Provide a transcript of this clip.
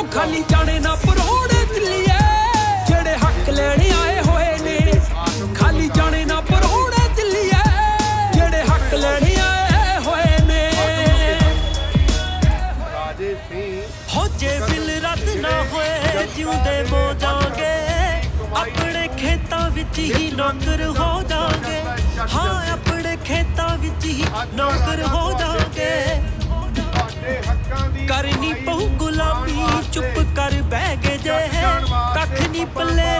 ਉਹ ਖਾਲੀ ਜਾਣੇ ਨਾ ਪਰੋੜੇ ਦਿੱਲੀਏ। ਜਿਹੜੇ ਹੱਕ ਲੈਣ ਆਏ ਹੋਏ ਨੇ, ਖਾਲੀ ਜਾਣੇ ਨਾ ਪਰੋੜੇ ਦਿੱਲੀਏ। ਜਿਹੜੇ ਹੱਕ ਲੈਣ ਆਏ ਹੋਏ ਨੇ। ਰਾਜੇ ਸਿੰਘ ਹੋ ਜੇ ਬਿਲ ਰੱਦ ਨਾ ਹੋਏ, ਜਿਉਂਦੇ ਮੋ ਜਾਗੇ ਆਪਣੇ ਖੇਤਾਂ ਵਿੱਚ ਹੀ ਨੌਕਰ ਹੋ ਜਾਗੇ ਹਾਂ, ਆਪਣੇ ਖੇਤਾਂ ਵਿੱਚ ਹੀ ਨੌਕਰ ਹੋ ਜੇ ਕੱਖ ਨਹੀਂ ਪੱਲੇ